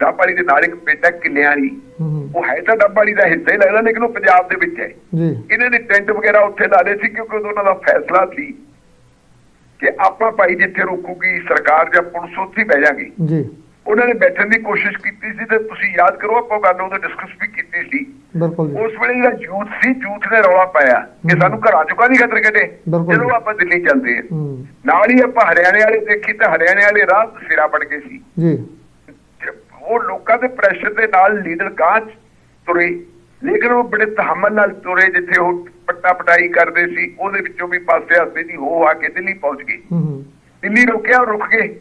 ਡੱਬ ਵਾਲੀ ਦੇ ਨਾਲ ਇੱਕ ਪਿੰਡ ਹੈ ਕਿੱਲੇ ਵਾਲੀ। ਉਹ ਹੈ ਤਾਂ ਡੱਬ ਵਾਲੀ ਦਾ ਹਿੱਸਾ ਹੀ ਲੱਗਦਾ ਲੇਕਿਨ ਉਹ ਪੰਜਾਬ ਦੇ ਵਿੱਚ ਹੈ। ਜੀ। ਇਹਨਾਂ ਨੇ ਟੈਂਟ ਵਗੈਰਾ ਉੱਥੇ ਲਾ ਲਏ ਸੀ ਕਿਉਂਕਿ ਉਹਨਾਂ ਦਾ ਫੈਸਲਾ ਸੀ ਕਿ ਆਪਾਂ ਭਾਈ ਜਿੱਥੇ ਰੋਕੂਗੀ ਸਰਕਾਰ ਜਾਂ ਪੁਲਿਸ ਉੱਥੇ ਬਹਿ ਜਾਗੇ। ਜੀ। ਉਹਨਾਂ ਨੇ ਬੈਠਣ ਦੀ ਕੋਸ਼ਿਸ਼ ਕੀਤੀ ਸੀ ਤੇ ਤੁਸੀਂ ਯਾਦ ਕਰੋ ਆਪਾਂ ਗੱਲ ਉਹਦੇ ਡਿਸਕਸ ਵੀ ਕੀਤੀ ਸੀ। ਬਿਲਕੁਲ ਉਸ ਵੇਲੇ ਜਿਹੜਾ ਯੂਥ ਸੀ ਯੂਥ ਨੇ ਰੌਲਾ ਪਾਇਆ ਕਿ। ਸਾਨੂੰ ਘਰਾਂ ਚੋਂ ਕਾਹਦੀ ਖਤਰ ਬਿਲਕੁਲ। ਜਦੋਂ ਆਪਾਂ ਦਿੱਲੀ ਹਾਂ। ਹੂੰ। ਨਾਲ ਹੀ ਆਪਾਂ ਹਰਿਆਣੇ ਵਾਲੇ ਦੇਖੀ ਤਾਂ ਹਰਿਆਣੇ ਵਾਲੇ ਰਾਹ ਸਿਰਾ ਬਣ ਗਏ ਸੀ। ਜੀ। ਉਹ ਲੋਕਾਂ ਦੇ ਪ੍ਰੈਸ਼ਰ ਦੇ ਨਾਲ ਲੀਡਰ ਗਾਂਹ 'ਚ ਤੁਰੇ ਲੇਕਿਨ ਉਹ ਬੜੇ ਤਹਮਲ ਨਾਲ ਤੁਰੇ ਜਿੱਥੇ ਉਹ ਪੱਟਾ ਪਟਾਈ ਕਰਦੇ ਸੀ ਉਹਦੇ ਵਿੱਚੋਂ ਵੀ ਪਾਸੇ ਹਾਸੇ ਦੀ ਹੋ ਆ ਕੇ ਦਿੱਲੀ ਪਹੁੰਚ ਗਏ। ਦਿੱਲੀ ਰੁਕਿਆ ਰੁਕ ਗਏ।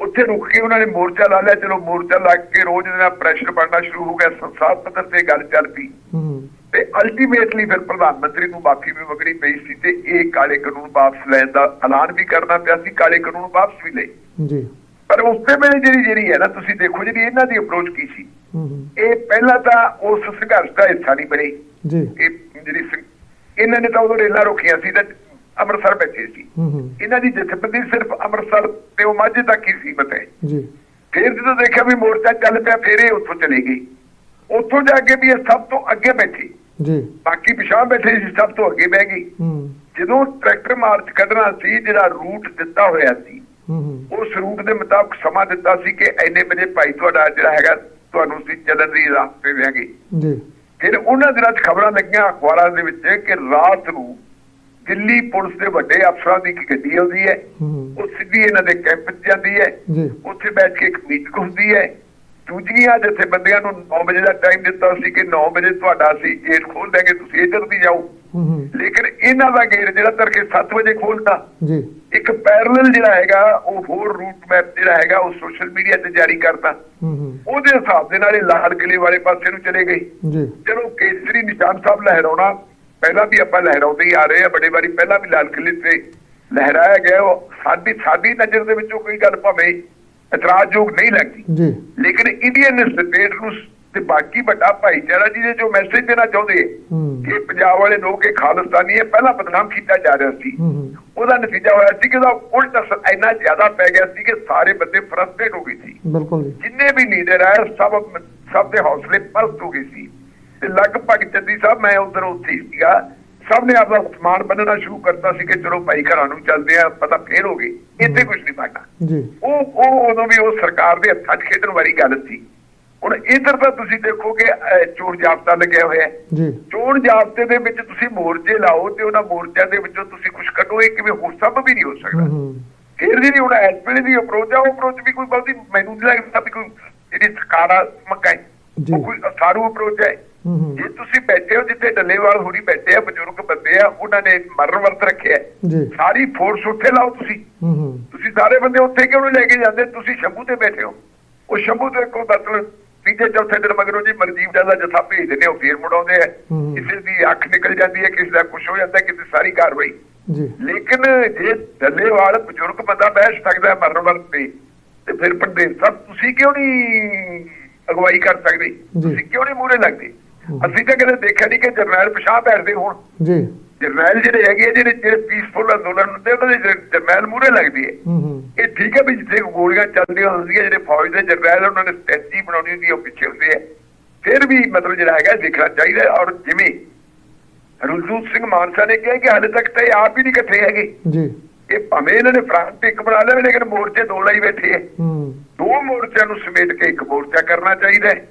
ਉੱਥੇ ਰੁਕ ਕੇ ਉਹਨਾਂ ਨੇ ਮੋਰਚਾ ਲਾ ਲਿਆ। ਚਲੋ ਮੋਰਚਾ ਲਾ ਕੇ ਰੋਜ਼ ਦਾ ਪ੍ਰੈਸ਼ਰ ਬਣਨਾ ਸ਼ੁਰੂ ਹੋ ਗਿਆ ਸੰਸਾਰ ਪੱਧਰ ਤੇ ਗੱਲ ਚੱਲ ਪਈ। ਤੇ ਅਲਟੀਮੇਟਲੀ ਫਿਰ ਪ੍ਰਧਾਨ ਮੰਤਰੀ ਨੂੰ ਮਾਫੀ ਵੀ ਮੰਗਣੀ ਪਈ ਸੀ ਤੇ ਇਹ ਕਾਲੇ ਕਾਨੂੰਨ ਵਾਪਸ ਲੈਣ ਦਾ ਐਲਾਨ ਵੀ ਕਰਨਾ ਪਿਆ ਸੀ ਕਾਲੇ ਕਾਨੂੰਨ ਵਾਪਸ ਵੀ ਲਏ। ਜੀ। ਪਰ ਉਸ ਤੇ ਵੇਲੇ ਜਿਹੜੀ ਜਿਹੜੀ ਹੈ ਨਾ ਤੁਸੀਂ ਦੇਖੋ ਜਿਹੜੀ ਇਹਨਾਂ ਦੀ ਅਪਰੋਚ ਕੀ ਸੀ। ਇਹ ਪਹਿਲਾਂ ਤਾਂ ਉਸ ਸੰਘਰਸ਼ ਦਾ ਹਿੱਸਾ ਨਹੀਂ ਬਣੇ। ਜੀ। ਇਹ ਜਿਹੜੀ ਇਹਨਾਂ ਨੇ ਤਾਂ ਉਦੋਂ ਰੇਲਾਂ ਰੋਕੀਆਂ ਸੀ ਤੇ ਅੰਮ੍ਰਿਤਸਰ ਬੈਠੇ ਸੀ। ਇਹਨਾਂ ਦੀ ਜਥੇਬੰਦੀ ਸਿਰਫ ਅੰਮ੍ਰਿਤਸਰ ਤੇ ਉਹ ਮਾਝੇ ਤੱਕ ਹੀ ਸੀਮਤ ਹੈ ਜੀ। ਫਿਰ ਜਦੋਂ ਦੇਖਿਆ ਵੀ ਮੋਰਚਾ ਚੱਲ ਪਿਆ ਫਿਰ ਇਹ ਉੱਥੋਂ ਚਲੇ ਗਏ ਉੱਥੋਂ ਜਾ ਕੇ ਵੀ ਇਹ ਸਭ ਤੋਂ ਅੱਗੇ ਬੈਠੇ। ਜੀ। ਬਾਕੀ ਪਿਛਾਂ ਬੈਠੇ ਸੀ ਸਭ ਤੋਂ ਅੱਗੇ ਬਹਿ ਜਦੋਂ ਟਰੈਕਟਰ ਮਾਰਚ ਕੱਢਣਾ ਸੀ ਜਿਹੜਾ ਰੂਟ ਦਿੱਤਾ ਹੋਇਆ ਸੀ ਉਸ ਰੂਟ ਦੇ ਮੁਤਾਬਕ ਸਮਾਂ ਦਿੱਤਾ ਸੀ ਕਿ ਐਨੇ ਵਜੇ ਭਾਈ ਤੁਹਾਡਾ ਜਿਹੜਾ ਹੈਗਾ ਤੁਹਾਨੂੰ ਸੀ ਚੱਲਣ ਦੀ ਰਾਸਤੇ ਦੇਾਂਗੇ ਜੀ। ਫਿਰ ਉਹਨਾਂ ਦਿਨਾਂ 'ਚ ਖਬਰਾਂ ਲੱਗੀਆਂ ਅਖਬਾਰਾਂ ਦੇ ਵਿੱਚ ਕਿ ਰਾਤ ਨੂੰ ਦਿੱਲੀ ਪੁਲਿਸ ਦੇ ਵੱਡੇ ਅਫਸਰਾਂ ਦੀ ਇੱਕ ਗੱਡੀ ਆਉਂਦੀ ਹੈ। ਉਹ ਸਿੱਧੀ ਇਹਨਾਂ ਦੇ ਕੈਂਪ 'ਚ ਜਾਂਦੀ ਹੈ। ਉੱਥੇ ਬੈਠ ਕੇ ਇੱਕ ਮੀਟਿੰਗ ਹੁੰਦੀ ਹੈ। ਦੂਜੀਆਂ ਜਥੇਬੰਦੀਆਂ ਨੂੰ 9 ਵਜੇ ਦਾ ਟਾਈਮ ਦਿੱਤਾ ਸੀ ਕਿ 9 ਵਜੇ ਤੁਹਾਡਾ ਅਸੀਂ ਗੇਟ ਖੋਲ ਦਾਂਗੇ ਤੁਸੀਂ ਇੱਧਰ ਦੀ ਜਾਓ। ਲੇਕਿਨ ਇਹਨਾਂ ਦਾ ਗੇਟ ਜਿਹੜਾ ਤੜਕੇ 7 ਵਜੇ ਖੋਲਤਾ ਜੀ। ਇੱਕ ਪੈਰਲਲ ਜਿਹੜਾ ਹੈਗਾ ਉਹ ਹੋਰ ਰੂਟ ਮੈਪ ਜਿਹੜਾ ਹੈਗਾ ਉਹ ਸੋਸ਼ਲ ਮੀਡੀਆ ਤੇ ਜਾਰੀ ਕਰਤਾ। ਉਹਦੇ ਹਿਸਾਬ ਦੇ ਨਾਲ ਇਹ ਲਾਲ ਕਿਲੇ ਵਾਲੇ ਪਾਸੇ ਨੂੰ ਚਲੇ ਗਏ। ਜੀ। ਚਲੋ ਕੇਸਰੀ ਨਿਸ਼ਾਨ ਸਾਹਿਬ ਲਹਿਰਾਉਣਾ। ਪਹਿਲਾਂ ਵੀ ਆਪਾਂ ਲਹਿਰਾਉਂਦੇ ਆ ਰਹੇ ਆ ਬੜੇ ਵਾਰੀ ਪਹਿਲਾਂ ਵੀ ਲਾਲ ਕਿਲੇ ਤੇ ਲਹਿਰਾਇਆ ਗਿਆ ਉਹ ਸਾਡੀ ਸਾਡੀ ਨਜ਼ਰ ਦੇ ਵਿੱਚੋਂ ਕੋਈ ਗੱਲ ਭਾਵੇਂ ਇਤਰਾਜ਼ਯੋਗ ਨਹੀਂ ਲੱਗਦੀ। ਜੀ। ਲੇਕਿਨ ਇੰਡੀਅਨ ਸਟੇਟ ਨੂੰ ਤੇ ਬਾਕੀ ਵੱਡਾ ਭਾਈਚਾਰਾ ਜਿਹਦੇ ਜੋ ਮੈਸੇਜ ਦੇਣਾ ਚਾਹੁੰਦੇ ਕਿ ਪੰਜਾਬ ਵਾਲੇ ਲੋਕ ਇਹ ਖਾਲਿਸਤਾਨੀ ਹੈ ਪਹਿਲਾਂ ਬਦਨਾਮ ਕੀਤਾ ਜਾ ਰਿਹਾ ਸੀ। ਉਹਦਾ ਨਤੀਜਾ ਹੋਇਆ ਸੀ ਕਿ ਉਹਦਾ ਉਲਟ ਅਸਰ ਇੰਨਾ ਜ਼ਿਆਦਾ ਪੈ ਗਿਆ ਸੀ ਕਿ ਸਾਰੇ ਬੰਦੇ ਫਰਸਟ੍ਰੇਟ ਹੋ ਗਏ ਸੀ। ਬਿਲਕੁਲ ਜੀ। ਜਿੰਨੇ ਵੀ ਲੀਡਰ ਆਏ ਸਭ ਸਭ ਦੇ ਹੌਸਲੇ ਪਸਤ ਹੋ ਗਏ ਸੀ। ਤੇ ਲਗਭਗ ਚੱਦੀ ਸਾਹਿਬ ਮੈਂ ਉਧਰ ਉੱਥੇ ਸੀਗਾ। ਸਭ ਨੇ ਆਪਣਾ ਸਮਾਨ ਬੰਨਣਾ ਸ਼ੁਰੂ ਕਰਤਾ ਸੀ ਕਿ ਚਲੋ ਭਾਈ ਘਰਾਂ ਨੂੰ ਚੱਲਦੇ ਆ ਪਤਾ ਫੇਰ ਹੋ ਗਈ ਇੱਥੇ ਕੁਝ ਨਹੀਂ ਬਣਨਾ। ਉਹ ਉਹ ਉਦੋਂ ਵੀ ਉਹ ਸਰਕਾਰ ਦੇ ਹੱਥਾਂ 'ਚ ਖੇਡਣ ਵਾਲੀ ਗੱਲ ਸੀ। ਹੁਣ ਇਧਰ ਤਾਂ ਤੁਸੀਂ ਦੇਖੋ ਕਿ ਚੋਣ ਜਾਬਤਾ ਲੱਗਿਆ ਹੋਇਆ ਜੀ। ਚੋਣ ਜਾਬਤੇ ਦੇ ਵਿੱਚ ਤੁਸੀਂ ਮੋਰਚੇ ਲਾਓ ਤੇ ਉਹਨਾਂ ਮੋਰਚਿਆਂ ਦੇ ਵਿੱਚੋਂ ਤੁਸੀਂ ਕੁਝ ਕੱਢੋ ਇਹ ਕਿਵੇਂ ਹੋ ਸੰਭਵ ਵੀ ਨਹੀਂ ਹੋ ਸਕਦਾ। ਫਿਰ ਜਿਹੜੀ ਹੁਣ ਵੇਲੇ ਦੀ ਅਪਰੋਚ ਆ ਉਹ ਅਪਰੋਚ ਵੀ ਕੋਈ ਬਹੁਤੀ ਮੈਨੂੰ ਨਹੀਂ ਲੱਗਦਾ ਵੀ ਕੋਈ ਜਿਹੜੀ ਸਕਾਰਾਤਮਕ ਹੈ ਜੀ। ਉਹ ਕੋਈ ਸਾਰੂ ਅਪਰੋਚ ਹੂੰ। ਜੇ ਤੁਸੀਂ ਬੈਠੇ ਹੋ ਜਿੱਥੇ ਡੱਲੇਵਾਲ ਹੋਰੀ ਬੈਠੇ ਆ ਬਜ਼ੁਰਗ ਬੰਦੇ ਆ ਉਹਨਾਂ ਨੇ ਮਰਨ ਵਰਤ ਰੱਖਿਆ ਸਾਰੀ ਫੋਰਸ ਉੱਥੇ ਲਾਓ ਤੁਸੀਂ। ਹੂੰ ਹੂੰ ਤੁਸੀਂ ਸਾਰੇ ਬੰਦੇ ਉੱਥੇ ਕਿਉਂ ਨਹੀਂ ਲੈ ਕੇ ਜਾਂਦੇ? ਤੁਸੀਂ ਸ਼ੰਭੂ ਤੇ ਬੈਠੇ ਹੋ। ਉਹ ਸ਼ੰਭੂ ਤੇ ਕੋਈ ਮਤਲਬ ਤੀਜੇ ਚੌਥੇ ਦਿਨ ਮਗਰੋਂ ਜੀ ਮਨਜੀਤ ਦਾ ਜਥਾ ਭੇਜ ਦਿੰਦੇ ਉਹ ਫੇਰ ਮੁੜਾਉਂਦੇ ਆ। ਕਿਸੇ ਦੀ ਅੱਖ ਨਿਕਲ ਜਾਂਦੀ ਹੈ ਕਿਸੇ ਦਾ ਕੁਝ ਹੋ ਜਾਂਦਾ ਕਿਸੇ ਸਾਰੀ ਕਾਰਵਾਈ। ਜੀ। ਲੇਕਿਨ ਜੇ ਡੱਲੇਵਾਲ ਬਜ਼ੁਰਗ ਬੰਦਾ ਬਹਿ ਸਕਦਾ ਹੈ ਮਰਨ ਵਰਤ ਤੇ ਤੇ ਫਿਰ ਪੰਡਿਤ ਸਾਹਿਬ ਤੁਸੀਂ ਕਿਉਂ ਨਹੀਂ ਅਗਵਾਈ ਕਰ ਸਕਦੇ? ਤੁਸੀਂ ਕਿਉਂ ਨਹੀਂ ਮੂਹਰੇ ਲੱਗਦੇ। ਅਸੀਂ ਤਾਂ ਕਦੇ ਦੇਖਿਆ ਨਹੀਂ ਕਿ ਜਰਨੈਲ ਪਿਛਾਂ ਬੈਠਦੇ ਹੋਣ। ਜੀ। ਜਰਨੈਲ ਜਿਹੜੇ ਹੈਗੇ ਆ, ਜਿਹੜੇ ਜਿਹੜੇ ਪੀਸਫੁਲ ਅੰਦੋਲਨ ਹੁੰਦੇ ਉਹਨਾਂ ਦੇ ਜਰ- ਜਰਨੈਲ ਮੂਹਰੇ ਲੱਗਦੇ ਹੈ ਇਹ ਠੀਕ ਹੈ ਵੀ ਜਿੱਥੇ ਗੋਲੀਆਂ ਚੱਲਦੀਆਂ ਹੁੰਦੀਆਂ ਜਿਹੜੇ ਫੌਜ ਦੇ ਜਰਨੈਲ ਉਹਨਾਂ ਨੇ ਸਟ੍ਰੈਟਜੀ ਬਣਾਉਣੀ ਹੁੰਦੀ ਉਹ ਪਿੱਛੇ ਹੁੰਦੇ ਆ। ਫਿਰ ਵੀ ਮਤਲਬ ਜਿਹੜਾ ਹੈਗਾ ਦੇਖਣਾ ਚਾਹੀਦਾ ਔਰ ਜਿਵੇਂ ਰਣਜੀਤ ਸਿੰਘ ਮਾਨਸਾ ਨੇ ਕਿਹਾ ਕਿ ਹਾਲੇ ਤੱਕ ਤਾਂ ਇਹ ਆਪ ਹੀ ਨਹੀਂ ਇਕੱਠੇ ਹੈਗੇ। ਜੀ। ਇਹ ਭਾਵੇਂ ਇਹਨਾਂ ਨੇ ਫਰੰਟ ਇੱਕ ਬਣਾ ਲਿਆ ਲੇਕਿਨ ਮੋਰਚੇ ਦੋ ਲਈ ਬੈਠੇ ਹੂੰ। ਦੋ ਮੋਰਚਿਆਂ ਨੂੰ ਸਮੇਟ ਕੇ ਇੱਕ ਮੋਰਚਾ ਕਰਨਾ ਚਾਹੀਦਾ ਹੈ।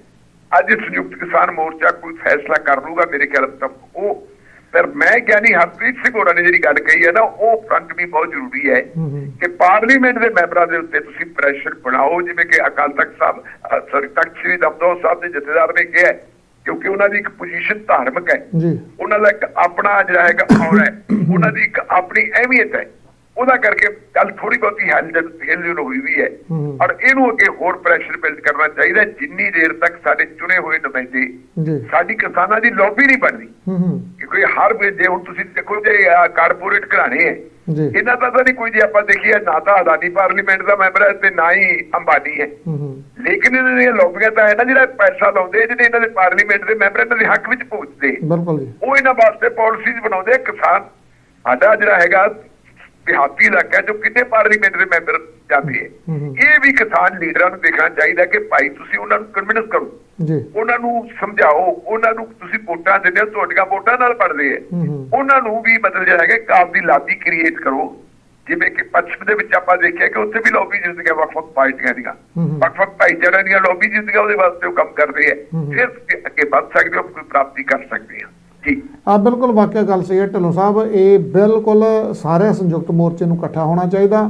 ਅੱਜ ਸੰਯੁਕਤ ਕਿਸਾਨ ਮੋਰਚਾ ਕੋਈ ਫੈਸਲਾ ਕਰ ਲੂਗਾ ਮੇਰੇ ਖਿਆਲ ਤੱਕ ਉਹ ਪਰ ਮੈਂ ਗਿਆਨੀ ਹਰਪ੍ਰੀਤ ਸਿੰਘ ਹੋਰਾਂ ਨੇ ਜਿਹੜੀ ਗੱਲ ਕਹੀ ਹੈ ਨਾ ਉਹ ਫਰੰਟ ਵੀ ਬਹੁਤ ਜ਼ਰੂਰੀ ਹੈ ਕਿ ਪਾਰਲੀਮੈਂਟ ਦੇ ਮੈਂਬਰਾਂ ਦੇ ਉੱਤੇ ਤੁਸੀਂ ਪ੍ਰੈਸ਼ਰ ਬਣਾਓ ਜਿਵੇਂ ਕਿ ਅਕਾਲ ਤਖਤ ਸਾਹਿਬ ਸੌਰੀ ਤਖਤ ਸ੍ਰੀ ਦਮਦਮਾ ਸਾਹਿਬ ਦੇ ਜਥੇਦਾਰ ਨੇ ਕਿਹਾ ਹੈ, ਕਿਉਂਕਿ ਉਹਨਾਂ ਦੀ ਇੱਕ ਪੋਜੀਸ਼ਨ ਧਾਰਮਿਕ ਹੈ। ਜੀ। ਉਹਨਾਂ ਦਾ ਇੱਕ ਆਪਣਾ ਜਿਹੜਾ ਹੈਗਾ ਔਰ ਹੈ *coughs* ਉਹਨਾਂ ਦੀ ਇੱਕ ਆਪਣੀ ਅਹਿਮੀਅਤ ਹੈ। ਉਹਦਾ ਕਰਕੇ ਕੱਲ ਥੋੜੀ ਬਹੁਤੀ ਹਿਲਜੁਲ ਹਿਲਜੁਲ ਹੋਈ ਵੀ ਹੈ। ਔਰ ਇਹਨੂੰ ਅੱਗੇ ਹੋਰ ਪ੍ਰੈਸ਼ਰ ਬਿਲਡ ਕਰਨਾ ਚਾਹੀਦਾ ਜਿੰਨੀ ਦੇਰ ਤੱਕ ਸਾਡੇ ਚੁਣੇ ਹੋਏ ਨੁਮਾਇੰਦੇ ਸਾਡੀ ਕਿਸਾਨਾਂ ਦੀ ਲੌਬੀ ਨਹੀਂ ਬਣਦੀ। ਕਿਉਂਕਿ ਹਰ ਵੇ ਜੇ ਹੁਣ ਤੁਸੀਂ ਦੇਖੋ ਜੇ ਕਾਰਪੋਰੇਟ ਘਰਾਣੇ ਹੈ ਇਹਨਾਂ ਦਾ ਤਾਂ ਨਹੀਂ ਕੋਈ ਜੇ ਆਪਾਂ ਦੇਖੀਏ ਨਾ ਤਾਂ ਅਦਾਨੀ ਪਾਰਲੀਮੈਂਟ ਦਾ ਮੈਂਬਰ ਹੈ ਤੇ ਨਾ ਹੀ ਅੰਬਾਨੀ ਹੈ। ਲੇਕਿਨ ਇਹਨਾਂ ਦੀਆਂ ਲੌਬੀਆਂ ਤਾਂ ਹੈ ਨਾ ਜਿਹੜਾ ਪੈਸਾ ਲਾਉਂਦੇ ਜਿਹੜੇ ਇਹਨਾਂ ਦੇ ਪਾਰਲੀਮੈਂਟ ਦੇ ਮੈਂਬਰ ਇਹਨਾਂ ਦੇ ਹੱਕ ਵਿੱਚ ਪਹੁੰਚਦੇ ਬਿਲਕੁਲ ਜੀ। ਉਹ ਇਹਨਾਂ ਵਾਸਤੇ ਪਾਲਿਸੀਜ਼ ਬਣਾਉਂਦੇ। ਕਿਸਾਨ ਸਾਡਾ ਜਿਹੜਾ ਹੈਗਾ ਦਿਹਾਤੀ ਇਲਾਕਾ ਜੋ ਕਿੰਨੇ ਪਾਰਲੀਮੈਂਟ ਦੇ ਮੈਂਬਰ ਜਾਂਦੇ ਹੈ। ਹੂੰ ਹੂੰ। ਇਹ ਵੀ ਕਿਸਾਨ ਲੀਡਰਾਂ ਨੂੰ ਦੇਖਣਾ ਚਾਹੀਦਾ ਕਿ ਭਾਈ ਤੁਸੀਂ ਉਹਨਾਂ ਨੂੰ ਕਨਵਿੰਸ ਕਰੋ। ਜੀ। ਉਹਨਾਂ ਨੂੰ ਸਮਝਾਓ ਉਹਨਾਂ ਨੂੰ ਤੁਸੀਂ ਵੋਟਾਂ ਦਿੰਦੇ ਹੋ ਤੁਹਾਡੀਆਂ ਵੋਟਾਂ ਨਾਲ ਪੜਦੇ ਹੈ। ਹੂੰ ਹੂੰ। ਉਹਨਾਂ ਨੂੰ ਵੀ ਮਤਲਬ ਜਿਹੜਾ ਹੈਗਾ ਕਾਮ ਦੀ ਲਾਬੀ ਕ੍ਰੀਏਟ ਕਰੋ। ਜਿਵੇਂ ਕਿ ਪੱਛਮ ਦੇ ਵਿੱਚ ਆਪਾਂ ਦੇਖਿਆ ਕਿ ਉੱਥੇ ਵੀ ਲੌਬੀ ਜਿੰਦੀਆਂ ਵੱਖ-ਵੱਖ ਪਾਰਟੀਆਂ ਦੀਆਂ ਹੂੰ ਹੂੰ। ਵੱਖ-ਵੱਖ ਭਾਈਚਾਰਿਆਂ ਦੀਆਂ ਲੌਬੀ ਜਿੰਦੀਆਂ ਉਹਦੇ ਵਾਸਤੇ ਉਹ ਕੰਮ ਕਰਦੇ ਆ ਹੂੰ ਹੂੰ। ਫਿਰ ਅੱਗੇ ਵੱਧ ਸਕਦੇ ਹੋ ਕੋਈ ਪ੍ਰਾਪਤੀ ਕਰ ਸਕਦੇ ਆ ਆ ਬਿਲਕੁਲ ਵਾਕਿਆ ਗੱਲ ਸਹੀ ਹੈ ਢਿੱਲੋਂ ਸਾਹਿਬ ਇਹ ਬਿਲਕੁਲ ਸਾਰੇ ਸੰਯੁਕਤ ਮੋਰਚੇ ਨੂੰ ਇਕੱਠਾ ਹੋਣਾ ਚਾਹੀਦਾ।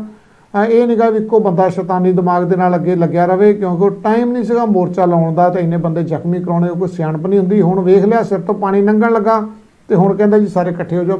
ਅ, ਇਹ ਨਿਗਾ ਵੀ ਇੱਕੋ ਬੰਦਾ ਸ਼ੈਤਾਨੀ ਦਿਮਾਗ ਦੇ ਨਾਲ ਅੱਗੇ ਲੱਗਿਆ ਰਵੇ ਕਿਉਂਕਿ ਉਹ ਟਾਈਮ ਨਹੀਂ ਸੀਗਾ ਮੋਰਚਾ ਲਾਉਣ ਦਾ ਤੇ ਇੰਨੇ ਬੰਦੇ ਜ਼ਖਮੀ ਕਰਾਉਣੇ ਕੋਈ ਸਿਆਣਪ ਨਹੀਂ ਹੁੰਦੀ। ਹੁਣ ਵੇਖ ਲਿਆ ਸਿਰ ਤੋਂ ਪਾਣੀ ਲੰਘਣ ਲੱਗਾ ਤੇ ਹੁਣ ਕਹਿੰਦਾ ਜੀ ਸਾਰੇ ਇਕੱਠੇ ਹੋ ਜਾਓ